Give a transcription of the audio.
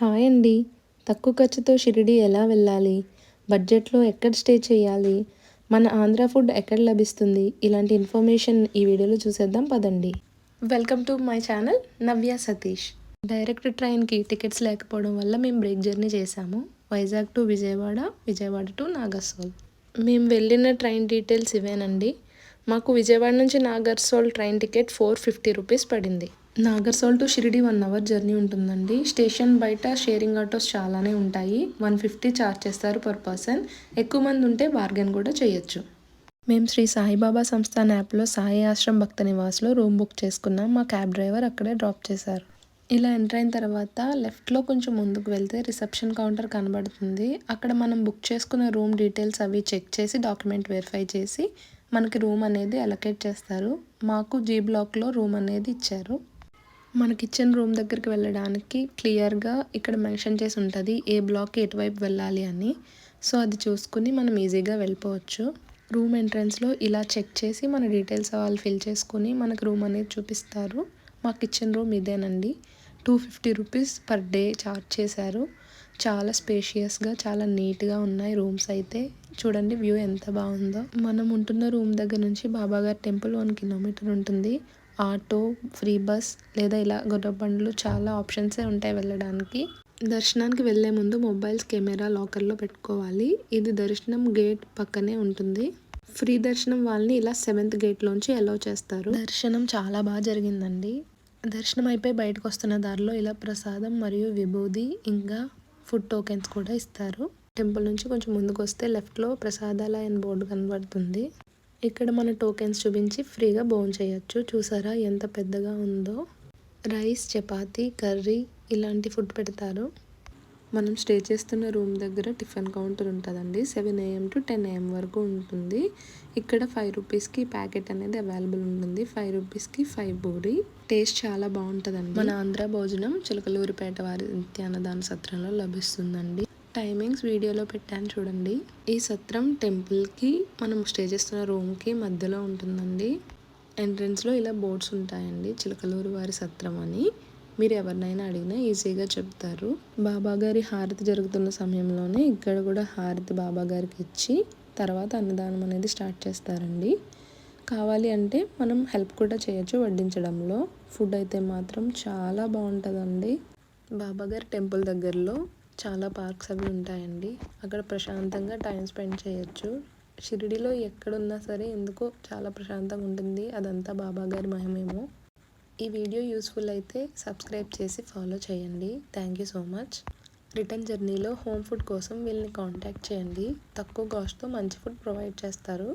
Hi అండి. తక్కువ ఖర్చుతో షిరిడి ఎలా వెళ్ళాలి? బడ్జెట్లో ఎక్కడ స్టే చేయాలి? మన ఆంధ్ర ఫుడ్ ఎక్కడ లభిస్తుంది? ఇలాంటి ఇన్ఫర్మేషన్ ఈ వీడియోలో చూసేద్దాం పదండి. Welcome to my channel Navya Satish. Direct ట్రైన్కి టికెట్స్ లేకపోవడం వల్ల మేము బ్రేక్ జర్నీ చేశాము. Vizag to Vijayawada Vijayawada to Nagarsol. మేము వెళ్ళిన ట్రైన్ డీటెయిల్స్ ఇవేనండి. మాకు విజయవాడ నుంచి Nagarsol train ticket four fifty rupees పడింది. Nagarsol to Shirdi one hour journey ఉంటుందండి. స్టేషన్ బయట షేరింగ్ ఆటోస్ చాలానే ఉంటాయి. వన్ ఫిఫ్టీ ఛార్జ్ చేస్తారు పర్ పర్సన్. ఎక్కువ మంది ఉంటే బార్గెన్ కూడా చేయొచ్చు. మేము శ్రీ సాయిబాబా సంస్థాన్ యాప్లో సాయి ఆశ్రమ్ భక్త నివాస్లో రూమ్ బుక్ చేసుకున్నాం. మా క్యాబ్ డ్రైవర్ అక్కడే డ్రాప్ చేశారు. ఇలా ఎంటర్ అయిన తర్వాత లెఫ్ట్లో కొంచెం ముందుకు వెళ్తే రిసెప్షన్ కౌంటర్ కనబడుతుంది. అక్కడ మనం బుక్ చేసుకున్న రూమ్ డీటెయిల్స్ అవి చెక్ చేసి డాక్యుమెంట్ వెరిఫై చేసి మనకి రూమ్ అనేది అలొకేట్ చేస్తారు. మాకు జీ బ్లాక్లో రూమ్ అనేది ఇచ్చారు. మన కిచెన్ రూమ్ దగ్గరికి వెళ్ళడానికి క్లియర్గా ఇక్కడ మెన్షన్ చేసి ఉంటుంది ఏ బ్లాక్కి ఎటువైపు వెళ్ళాలి అని. సో అది చూసుకుని మనం ఈజీగా వెళ్ళిపోవచ్చు. రూమ్ ఎంట్రన్స్లో ఇలా చెక్ చేసి మన డీటెయిల్స్ వాళ్ళు ఫిల్ చేసుకుని మనకు రూమ్ అనేది చూపిస్తారు. మా కిచెన్ రూమ్ ఇదేనండి. Two fifty rupees per day charge చేశారు. చాలా స్పేషియస్గా చాలా నీట్గా ఉన్నాయి రూమ్స్ అయితే. చూడండి వ్యూ ఎంత బాగుందో. మనం ఉంటున్న రూమ్ దగ్గర నుంచి బాబాగారి టెంపుల్ వన్ కిలోమీటర్ ఉంటుంది. ఆటో ఫ్రీ బస్ లేదా ఇలా గొర్రె బండ్లు చాలా ఆప్షన్సే ఉంటాయి వెళ్ళడానికి. దర్శనానికి వెళ్ళే ముందు మొబైల్స్ కెమెరా లాకర్లో పెట్టుకోవాలి. ఇది దర్శనం గేట్ పక్కనే ఉంటుంది. ఫ్రీ దర్శనం వాళ్ళని ఇలా సెవెంత్ గేట్లోంచి అలౌ చేస్తారు. దర్శనం చాలా బాగా జరిగిందండి. దర్శనం అయిపోయి బయటకు వస్తున్న దారిలో ఇలా ప్రసాదం మరియు విభూది ఇంకా ఫుడ్ టోకెన్స్ కూడా ఇస్తారు. టెంపుల్ నుంచి కొంచెం ముందుకు వస్తే లెఫ్ట్లో ప్రసాదాలయ బోర్డు కనబడుతుంది. ఇక్కడ మన టోకెన్స్ చూపించి ఫ్రీగా బోన్ చేయొచ్చు. చూసారా ఎంత పెద్దగా ఉందో? రైస్ చపాతి కర్రీ ఇలాంటి ఫుడ్ పెడతారు. మనం స్టే చేస్తున్న రూమ్ దగ్గర టిఫిన్ కౌంటర్ ఉంటుందండి. Seven AM to ten AM వరకు ఉంటుంది. ఇక్కడ ఫైవ్ రూపీస్కి ప్యాకెట్ అనేది అవైలబుల్ ఉంటుంది. ఫైవ్ రూపీస్కి ఫైవ్ బూరి టేస్ట్ చాలా బాగుంటుందండి. మన ఆంధ్ర భోజనం చిలకలూరిపేట వారి నిత్యాన్నదాన సత్రంలో లభిస్తుందండి. టైమింగ్స్ వీడియోలో పెట్టాను చూడండి. ఈ సత్రం టెంపుల్కి మనం స్టే చేస్తున్న రూమ్కి మధ్యలో ఉంటుందండి. ఎంట్రన్స్లో ఇలా బోర్డ్స్ ఉంటాయండి. చిలకలూరు వారి సత్రం అని. మీరు ఎవరినైనా అడిగినా ఈజీగా చెప్తారు. బాబాగారి హారతి జరుగుతున్న సమయంలోనే ఇక్కడ కూడా హారతి బాబాగారికి ఇచ్చి తర్వాత అన్నదానం అనేది స్టార్ట్ చేస్తారండి. కావాలి అంటే మనం హెల్ప్ కూడా చేయొచ్చు వడ్డించడంలో. ఫుడ్ అయితే మాత్రం చాలా బాగుంటుందండి. బాబాగారి టెంపుల్ దగ్గరలో చాలా పార్క్స్ అవి ఉంటాయండి. అక్కడ ప్రశాంతంగా టైం స్పెండ్ చేయొచ్చు. షిరిడిలో ఎక్కడున్నా సరే ఎందుకో చాలా ప్రశాంతంగా ఉంటుంది. అదంతా బాబాగారి మహమేమో మహిమేమో. ఈ వీడియో యూస్ఫుల్ అయితే సబ్స్క్రైబ్ చేసి ఫాలో చేయండి. Thank you so much. Return జర్నీలో హోమ్ ఫుడ్ కోసం వీళ్ళని కాంటాక్ట్ చేయండి. తక్కువ కాస్ట్తో మంచి ఫుడ్ ప్రొవైడ్ చేస్తారు.